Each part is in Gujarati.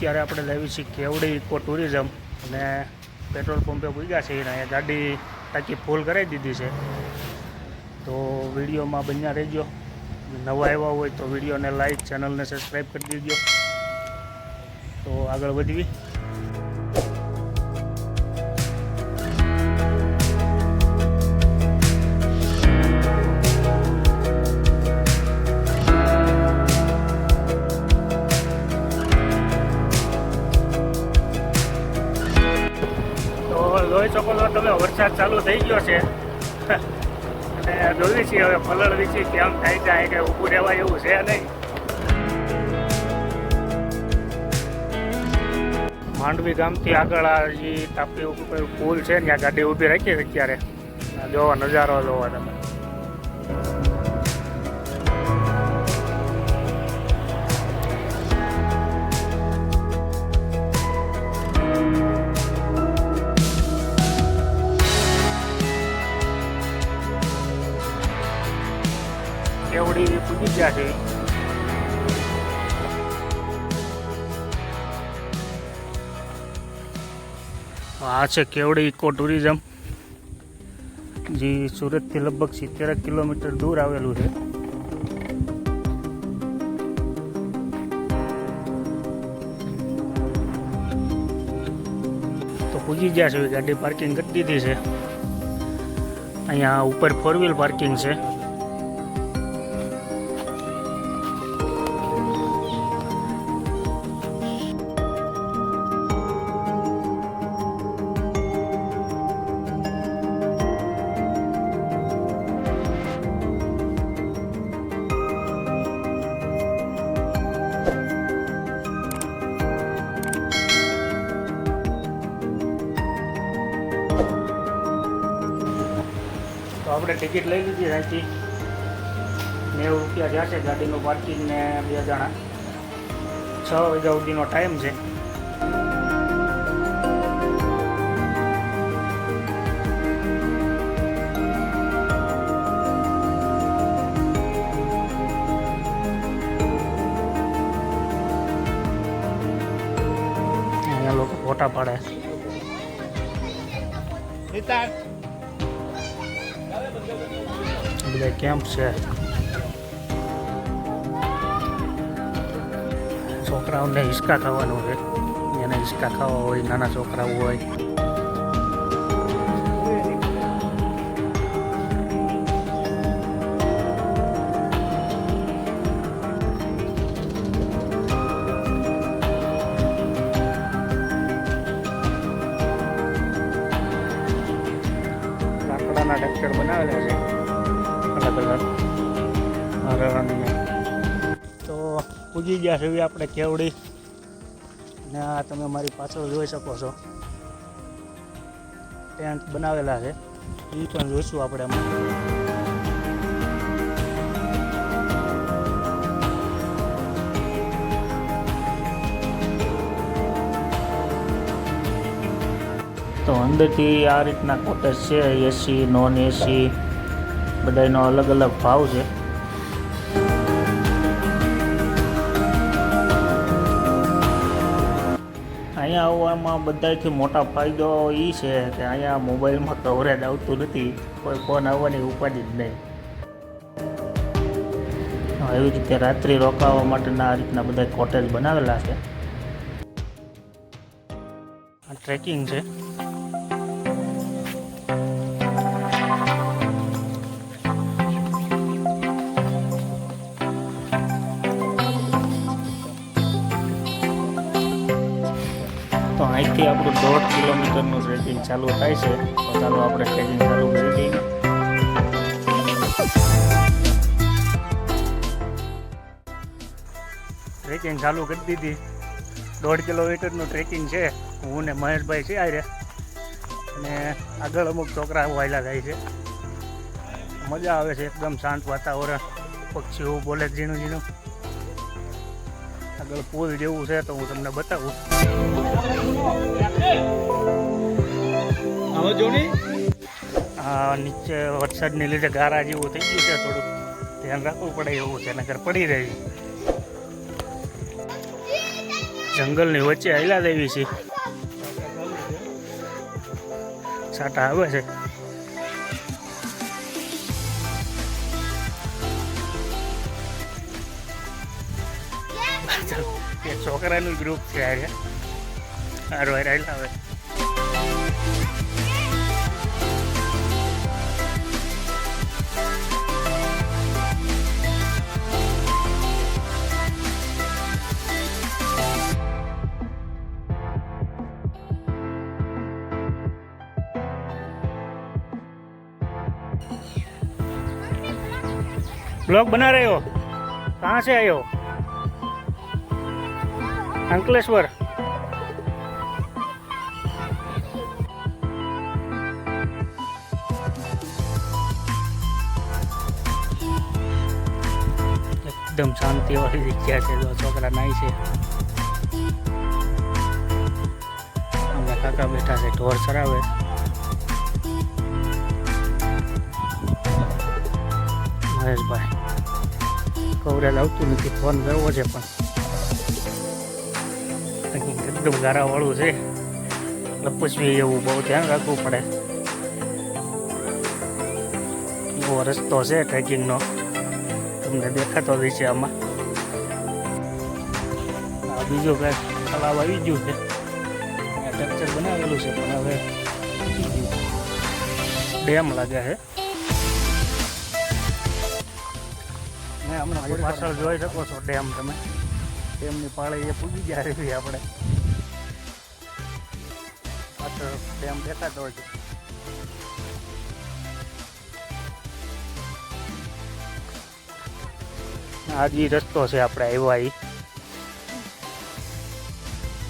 અત્યારે આપણે લાવી છીએ કેવડી ઇકો ટુરિઝમ અને પેટ્રોલ પંપે પૂગ્યા છે અને ગાડી ટાંકી ફૂલ કરાવી દીધી છે. તો વિડીયોમાં બન્યા રહેજો. નવા આવ્યા હોય તો વિડીયોને લાઈક ચેનલને સબસ્ક્રાઈબ કરી દેજો. તો આગળ વધવી તો જોઈ તમે વરસાદ ચાલુ થઈ ગયો છે. અને જોઈએ છીએ હવે ફલડ વિશે કેમ થાય જાય કે ઊભું રહેવાય એવું છે નહીં. માંડવી ગામથી આગળ આ જે તાપી ઉપર પુલ છે ત્યાં ગાડી ઊભી રાખી છે અત્યારે. જોવા નજારો જોવા તમે. છે આ છે કેવડી ઇકો ટુરિઝમ જે સુરતથી લગભગ સિત્તેર કિલોમીટર દૂર આવેલું છે તો પૂજી ગયા છે ગાડી પાર્કિંગ કરી છે અહીંયા ઉપર ફોર વ્હીલ પાર્કિંગ છે આપણે ટિકિટ લઈ લીધી અહીંથી. નેવું રૂપિયા જ્યાં છે ગાડીનું પાર્કિંગ ને બે જણા. છ વાગ્યા સુધીનો ટાઈમ છે. લોકો ફોટા પાડે. બધા કેમ્પ છે છોકરાઓને હિસકા ખાવાનું છે એને હિસકા ખાવા હોય નાના છોકરાઓ હોય. પૂજી ગયા છે આપણે કેવડી. ને આ તમે મારી પાછળ જોઈ શકો છો. ટેન્ટ બનાવેલા છે. એ પણ જોઈશું આપણે એમાં. તો અંદરથી આ રીતના કોટેજ છે એસી નોન એસી બધાનો અલગ અલગ ભાવ છે. આવવામાં બધાથી મોટા ફાયદો એ છે કે અહીંયા મોબાઈલમાં કવરેજ આવતું નથી, કોઈ ફોન આવવાની ઉપાધિ જ નહીં. એવી રીતે રાત્રિ રોકાવા માટેના આ રીતના બધા કોટેજ બનાવેલા છે. આ ટ્રેકિંગ છે. તો અહીંથી આપણું દોઢ કિલોમીટરનું ટ્રેકિંગ ચાલુ થાય છે. તો ચાલો આપણે ટ્રેકિંગ ચાલુ કરી દઈએ. ટ્રેકિંગ ચાલુ કરી દીધી. દોઢ કિલોમીટરનું ટ્રેકિંગ છે. હું ને મહેશભાઈ છે આરે અને આગળ અમુક છોકરા વાયલા થાય છે. મજા આવે છે. એકદમ શાંત વાતાવરણ. પક્ષીઓ બોલે ઝીણું ઝીણું આગળ પુલ જેવું છે તો હું તમને બતાવું. જો આ નીચે વરસાદને લીધે ગારા જેવું થઈ ગયું છે થોડુંક. ધ્યાન રાખવું પડે એવું છે નગર પડી રહી. જંગલની વચ્ચે હાલ્યા દેવી છે. સાટા આવે છે. એ છોકરાનું ગ્રુપ છે આ હારો હારે હાલ્યા આવે ब्लॉग बना रहे हो कहाँ से आए हो અંકલેશ્વર. એકદમ શાંતિવાળી જગ્યા છે, જો છોકરા નાય છે. કાકા બેઠા છે, ઢોર ચરાવે. મહેશભાઈ કવરેજ આવતું નથી, ફોન કરવો છે પણ. એકદમ ગારાવાળું છે. લપસવી એવું બહુ ધ્યાન રાખવું પડે. એવો રસ્તો છે ટ્રેકિંગનો તમને દેખાતો જ છે આમાં. આ બીજું કંઈક તલાવ આવી ગયું છે. સ્ટ્રક્ચર બનાવેલું છે પણ હવે ડેમ લાગે છે. ને હમણાં પાછળ જોઈ શકો છો ડેમ તમે. ડેમની પાળી એ પૂગી ગયા છે આપણે. ડેમ દેખાતો હોય છે. આ રસ્તો છે આપણે આવ્યા એ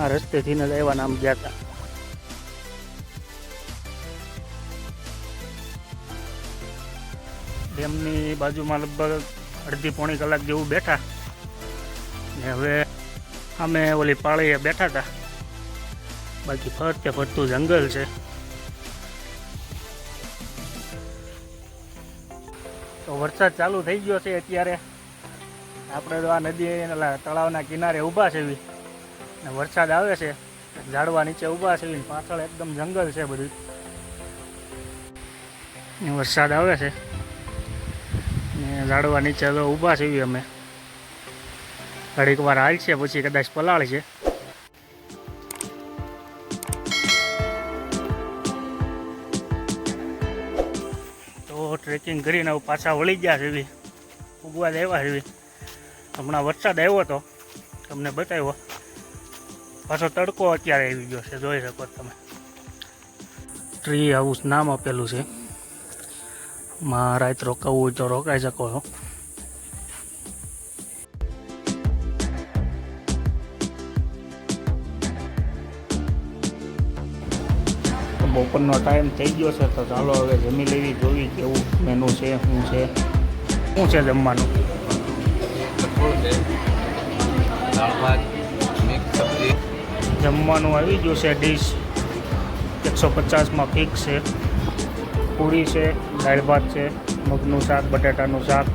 આ રસ્તેથી ને આવ્યા નામ ગયા હતા ડેમની બાજુમાં લગભગ અડધી પોણી કલાક જેવું બેઠા. ને હવે અમે ઓલી પાળીએ બેઠા હતા બાકી ફરતે ફરતું જંગલ છે. તો વરસાદ ચાલુ થઈ ગયો છે અત્યારે. આપણે તો આ નદી તળાવના કિનારે ઊભા છે ને વરસાદ આવે છે, ઝાડવા નીચે ઊભા છે પાછળ એકદમ જંગલ છે બધું. વરસાદ આવે છે. ને ઝાડવા નીચે તો ઊભા છે અમે. ઘડીક વાર હાલશે, પછી કદાચ પલાળ ટ્રેકિંગ કરીને પાછા વળી ગયા છે ઉગવા આવ્યા છે હમણાં વરસાદ આવ્યો હતો તમને બતાવ્યો. પાછો તડકો અત્યારે આવી ગયો છે, જોઈ શકો તમે. ટ્રી હાઉસ નામ આપેલું છે. માં રાત રોકાવું હોય તો રોકાઈ શકો છો. બપોરનો ટાઈમ થઈ ગયો છે, તો ચાલો હવે જમી લેવી, જોવી કેવું મેનુ છે, શું છે શું છે જમવાનું? જમવાનું આવી ગયું છે ડીશ એકસો પચાસમાં ફિક્સ છે, પૂરી છે, દાળ ભાત છે, મગનું શાક, બટાટાનું શાક.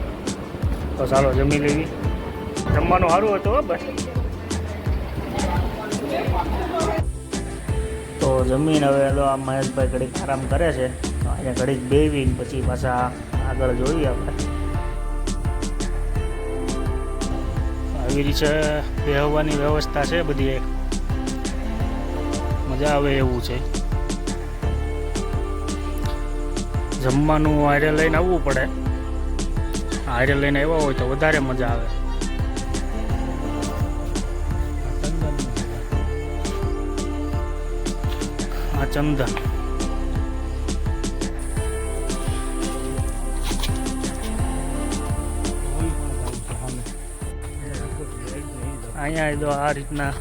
તો ચાલો જમી લેવી. જમવાનું સારું હતું બસ. તો જમીન હવે તો આ મહેશભાઈ ઘડીક આરામ કરે છે. તો અહીંયા ઘડીક બેવીને પછી પાછા આગળ જોઈએ આપણે. આવી રીતે બેહવાની વ્યવસ્થા છે બધી એક. મજા આવે એવું છે. જમવાનું હારે લઈને આવવું પડે. હારે લઈને આવ્યા હોય તો વધારે મજા આવે. ચંદન. અહીંયા તો આ રીતના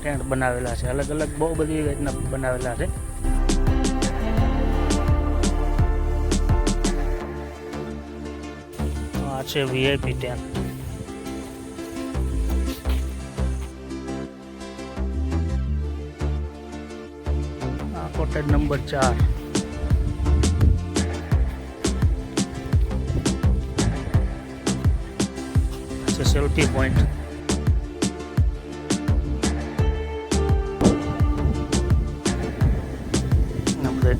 ટેન્ટ બનાવેલા છે. અલગ અલગ બહુ બધી રીતના બનાવેલા છે. આ છે વીઆઈપી ટેન્ટ. કોટેજ નંબર ચાર. સેલ્ફી પોઈન્ટ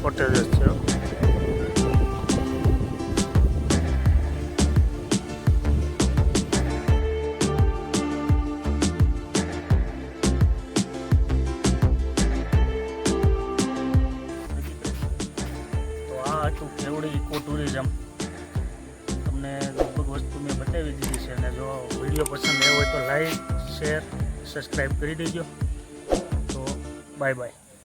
કોટેજ છે સબસ્ક્રાઈબ કરી દેજો. તો બાય બાય